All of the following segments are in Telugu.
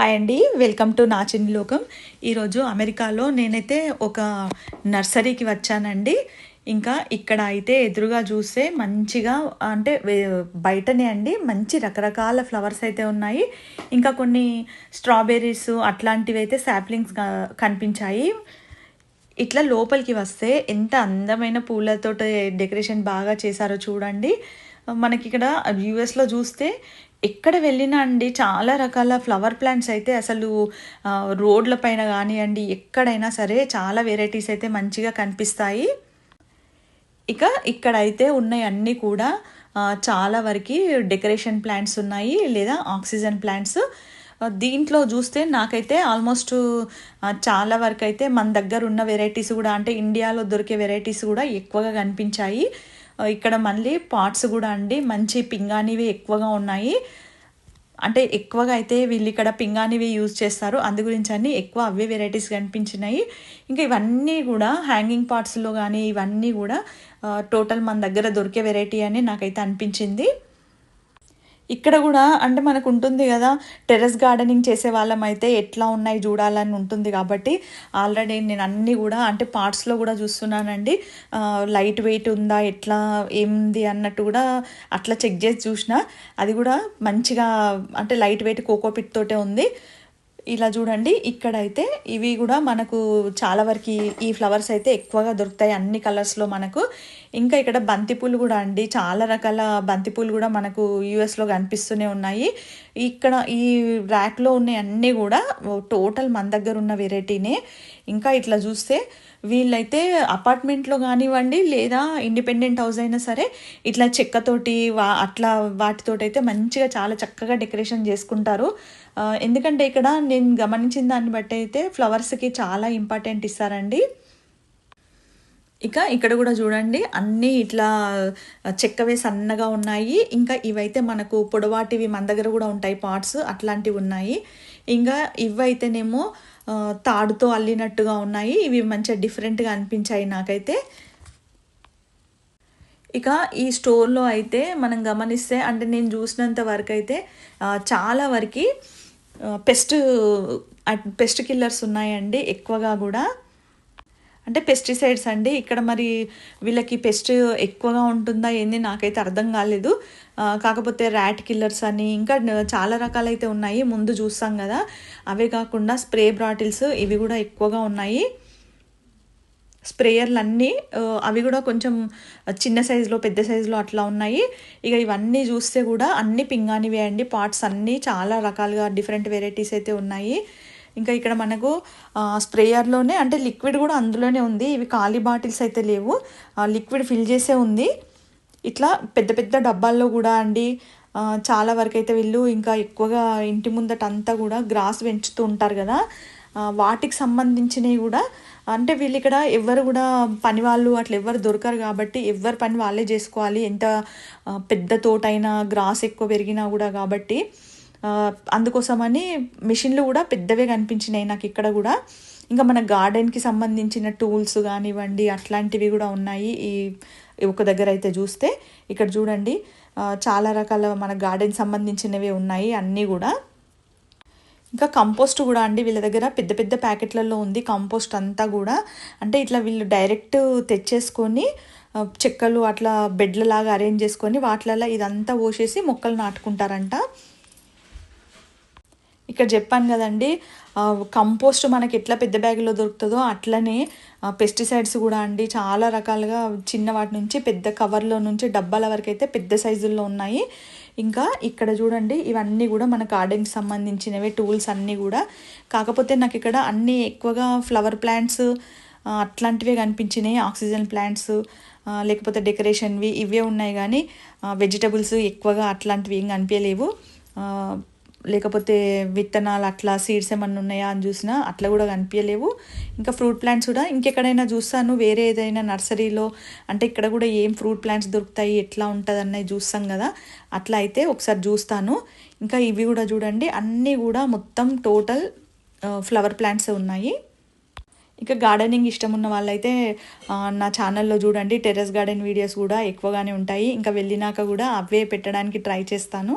హాయ్ అండి వెల్కమ్ టు నా చిన్ని లోకం ఈరోజు అమెరికాలో నేనైతే ఒక నర్సరీకి వచ్చానండి. ఇంకా ఇక్కడ అయితే ఎదురుగా చూస్తే మంచిగా అంటే బయటనే అండి. మంచి రకరకాల ఫ్లవర్స్ అయితే ఉన్నాయి. ఇంకా కొన్ని స్ట్రాబెర్రీస్ అట్లాంటివి అయితే శాప్లింగ్స్ కనిపించాయి. ఇట్లా లోపలికి వస్తే ఎంత అందమైన పూలతో డెకరేషన్ బాగా చేశారో చూడండి. మనకి ఇక్కడ యూఎస్లో చూస్తే ఎక్కడ వెళ్ళినా అండి చాలా రకాల ఫ్లవర్ ప్లాంట్స్ అయితే అసలు రోడ్లపైన రోడ్ల పైన కానివ్వండి ఎక్కడైనా సరే చాలా వెరైటీస్ అయితే మంచిగా కనిపిస్తాయి. ఇక ఇక్కడైతే ఉన్నాయి అన్నీ కూడా చాలా వరకు డెకరేషన్ ప్లాంట్స్ ఉన్నాయి లేదా ఆక్సిజన్ ప్లాంట్స్. దీంట్లో చూస్తే నాకైతే ఆల్మోస్ట్ చాలా వరకు అయితే మన దగ్గర ఉన్న వెరైటీస్ కూడా అంటే ఇండియాలో దొరికే వెరైటీస్ కూడా ఎక్కువగా కనిపించాయి. ఇక్కడ మళ్ళీ పార్ట్స్ కూడా అండి. మంచి పింగాణివి ఎక్కువగా ఉన్నాయి. అంటే ఎక్కువగా అయితే వీళ్ళు ఇక్కడ పింగాణివి యూజ్ చేస్తారు. అందు గురించి అని ఎక్కువ అవే వెరైటీస్ కనిపించినాయి. ఇంకా ఇవన్నీ కూడా హ్యాంగింగ్ పార్ట్స్లో కానీ ఇవన్నీ కూడా టోటల్ మన దగ్గర దొరికే వెరైటీ అని నాకైతే అనిపించింది. ఇక్కడ కూడా అంటే మనకు ఉంటుంది కదా టెర్రస్ గార్డెనింగ్ చేసే వాళ్ళం అయితే ఎట్లా ఉన్నాయి చూడాలని ఉంటుంది కాబట్టి ఆల్రెడీ నేను అన్నీ కూడా అంటే పార్ట్స్లో కూడా చూస్తున్నానండి. లైట్ వెయిట్ ఉందా ఎట్లా ఏంది అన్నట్టు కూడా అట్లా చెక్ చేసి చూసిన. అది కూడా మంచిగా అంటే లైట్ వెయిట్ కోకోపిట్ తోటే ఉంది. ఇలా చూడండి ఇక్కడైతే ఇవి కూడా మనకు చాలా వరకు ఈ- ఫ్లవర్స్ అయితే ఎక్కువగా దొరుకుతాయి అన్ని కలర్స్లో మనకు. ఇంకా ఇక్కడ బంతిపూలు కూడా అండి చాలా రకాల బంతిపూలు కూడా మనకు యూఎస్లో కనిపిస్తూనే ఉన్నాయి. ఇక్కడ ఈ ర్యాక్లో ఉన్నవన్నీ అన్నీ కూడా టోటల్ మన దగ్గర ఉన్న వెరైటీనే ఇంకా ఇట్లా చూస్తే వీళ్ళైతే అపార్ట్మెంట్లో కానివ్వండి లేదా ఇండిపెండెంట్ హౌస్ అయినా సరే ఇట్లా చెక్కతోటి వా అట్లా వాటితోటి అయితే మంచిగా చాలా చక్కగా డెకరేషన్ చేసుకుంటారు. ఎందుకంటే ఇక్కడ నేను గమనించిన దాన్ని బట్టి అయితే ఫ్లవర్స్కి చాలా ఇంపార్టెంట్ ఇస్తారండి. ఇక ఇక్కడ కూడా చూడండి అన్నీ ఇట్లా చెక్కవే సన్నగా ఉన్నాయి. ఇంకా ఇవైతే మనకు పొడవాటివి మన దగ్గర కూడా ఉంటాయి పార్ట్స్ అట్లాంటివి ఉన్నాయి. ఇంకా ఇవైతేనేమో తాడుతో అల్లినట్టుగా ఉన్నాయి. ఇవి మంచిగా డిఫరెంట్గా అనిపించాయి నాకైతే. ఇక ఈ స్టోర్లో అయితే మనం గమనిస్తే అంటే నేను చూసినంత వరకు అయితే చాలా వరకు పెస్ట్ పెస్ట్ కిల్లర్స్ ఉన్నాయండి ఎక్కువగా కూడా. అంటే పెస్టిసైడ్స్ అండి. ఇక్కడ మరి వీళ్ళకి పెస్ట్ ఎక్కువగా ఉంటుందా ఏంది నాకైతే అర్థం కాలేదు. కాకపోతే ర్యాట్ కిల్లర్స్ అని ఇంకా చాలా రకాలైతే ఉన్నాయి. ముందు చూస్తాం కదా. అవే కాకుండా స్ప్రే బాటిల్స్ ఇవి కూడా ఎక్కువగా ఉన్నాయి. స్ప్రేయర్లు అన్నీ అవి కూడా కొంచెం చిన్న సైజులో పెద్ద సైజులో అట్లా ఉన్నాయి. ఇక ఇవన్నీ చూస్తే కూడా అన్ని పింగానివే అండి. పార్ట్స్ అన్నీ చాలా రకాలుగా డిఫరెంట్ వెరైటీస్ అయితే ఉన్నాయి. ఇంకా ఇక్కడ మనకు స్ప్రేయర్లోనే అంటే లిక్విడ్ కూడా అందులోనే ఉంది. ఇవి ఖాళీ బాటిల్స్ అయితే లేవు. లిక్విడ్ ఫిల్ చేసే ఉంది. ఇట్లా పెద్ద పెద్ద డబ్బాల్లో కూడా అండి. చాలా వరకు అయితే వీళ్ళు ఇంకా ఎక్కువగా ఇంటి ముందట అంతా కూడా గ్రాస్ పెంచుతూ ఉంటారు కదా. వాటికి సంబంధించినవి కూడా అంటే వీళ్ళు ఇక్కడ ఎవరు కూడా పని వాళ్ళు అట్లా ఎవరు దొరకరు కాబట్టి ఎవరి పని వాళ్ళే చేసుకోవాలి. ఎంత పెద్ద తోటైనా గ్రాస్ ఎక్కువ పెరిగినా కూడా కాబట్టి. అందుకోసమని మిషన్లు కూడా పెద్దవే కనిపించినాయి నాకు ఇక్కడ కూడా. ఇంకా మన గార్డెన్కి సంబంధించిన టూల్స్ కానివ్వండి అట్లాంటివి కూడా ఉన్నాయి. ఈ ఒక దగ్గర అయితే చూస్తే ఇక్కడ చూడండి. చాలా రకాల మన గార్డెన్ సంబంధించినవి ఉన్నాయి అన్నీ కూడా. ఇంకా కంపోస్ట్ కూడా అండి వీళ్ళ దగ్గర. పెద్ద పెద్ద ప్యాకెట్లలో ఉంది కంపోస్ట్ అంతా కూడా. అంటే ఇట్లా వీళ్ళు డైరెక్ట్ తెచ్చేసుకొని చెక్కలు అట్లా బెడ్లలాగా అరేంజ్ చేసుకొని వాటిలలో ఇదంతా పోసేసి మొక్కలు నాటుకుంటారంట. ఇక్కడ చెప్పాను కదండి కంపోస్ట్ మనకి ఎట్లా పెద్ద బ్యాగులో దొరుకుతుందో అట్లనే పెస్టిసైడ్స్ కూడా అండి చాలా రకాలుగా చిన్న వాటి నుంచి పెద్ద కవర్లో నుంచి డబ్బాల వరకు అయితే పెద్ద సైజుల్లో ఉన్నాయి. ఇంకా ఇక్కడ చూడండి ఇవన్నీ కూడా మన గార్డెన్కి సంబంధించినవే టూల్స్ అన్నీ కూడా. కాకపోతే నాకు ఇక్కడ అన్నీ ఎక్కువగా ఫ్లవర్ ప్లాంట్స్ అట్లాంటివే కనిపించినాయి. ఆక్సిజన్ ప్లాంట్స్ లేకపోతే డెకరేషన్వి ఇవే ఉన్నాయి కానీ వెజిటబుల్స్ ఎక్కువగా అట్లాంటివి ఏం కనిపించలేవు. లేకపోతే విత్తనాలు అట్లా సీడ్స్ ఏమన్నా ఉన్నాయా అని చూసినా అట్లా కూడా కనిపించలేవు. ఇంకా ఫ్రూట్ ప్లాంట్స్ కూడా ఇంకెక్కడైనా చూస్తాను వేరే ఏదైనా నర్సరీలో అంటే ఇక్కడ కూడా ఏం ఫ్రూట్ ప్లాంట్స్ దొరుకుతాయి ఎట్లా ఉంటుంది అన్నది చూస్తాం కదా. అట్లా అయితే ఒకసారి చూస్తాను. ఇంకా ఇవి కూడా చూడండి అన్నీ కూడా మొత్తం టోటల్ ఫ్లవర్ ప్లాంట్స్ ఉన్నాయి. ఇంకా గార్డెనింగ్ ఇష్టం ఉన్న వాళ్ళైతే నా ఛానల్లో చూడండి టెర్రస్ గార్డెన్ వీడియోస్ కూడా ఎక్కువగానే ఉంటాయి. ఇంకా వెళ్ళినాక కూడా అవే పెట్టడానికి ట్రై చేస్తాను.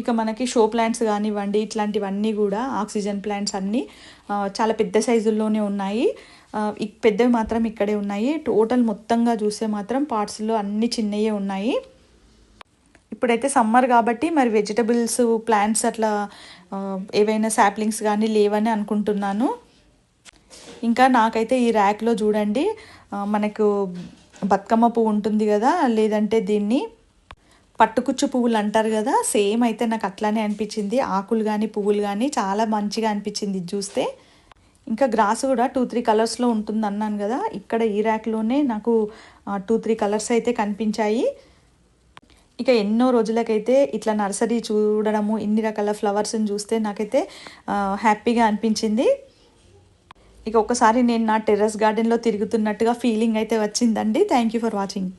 ఇక మనకి షో ప్లాంట్స్ కానివ్వండి ఇట్లాంటివన్నీ కూడా ఆక్సిజన్ ప్లాంట్స్ అన్నీ చాలా పెద్ద సైజుల్లోనే ఉన్నాయి. పెద్దవి మాత్రం ఇక్కడే ఉన్నాయి. టోటల్ మొత్తంగా చూస్తే మాత్రం పార్ట్స్లో అన్ని చిన్నయే ఉన్నాయి. ఇప్పుడైతే సమ్మర్ కాబట్టి మరి వెజిటబుల్స్ ప్లాంట్స్ అట్లా ఏవైనా శాప్లింగ్స్ కానీ లేవని అనుకుంటున్నాను. ఇంకా నాకైతే ఈ ర్యాక్లో చూడండి మనకు బతుకమ్మ పువ్వు ఉంటుంది కదా లేదంటే దీన్ని పట్టుకుచ్చు పువ్వులు అంటారు కదా సేమ్ అయితే నాకు అట్లానే అనిపించింది. ఆకులు కానీ పువ్వులు కానీ చాలా మంచిగా అనిపించింది చూస్తే. ఇంకా గ్రాస్ కూడా టూ త్రీ కలర్స్లో ఉంటుంది అన్నాను కదా ఇక్కడ ఈ ర్యాక్లోనే నాకు టూ త్రీ కలర్స్ అయితే కనిపించాయి. ఇక ఎన్నో రోజులకైతే ఇట్లా నర్సరీ చూడడము ఇన్ని రకాల ఫ్లవర్స్ని చూస్తే నాకైతే హ్యాపీగా అనిపించింది. ఇక ఒకసారి నేను నా టెర్రస్ గార్డెన్లో తిరుగుతున్నట్టుగా ఫీలింగ్ అయితే వచ్చిందండి. Thank you for watching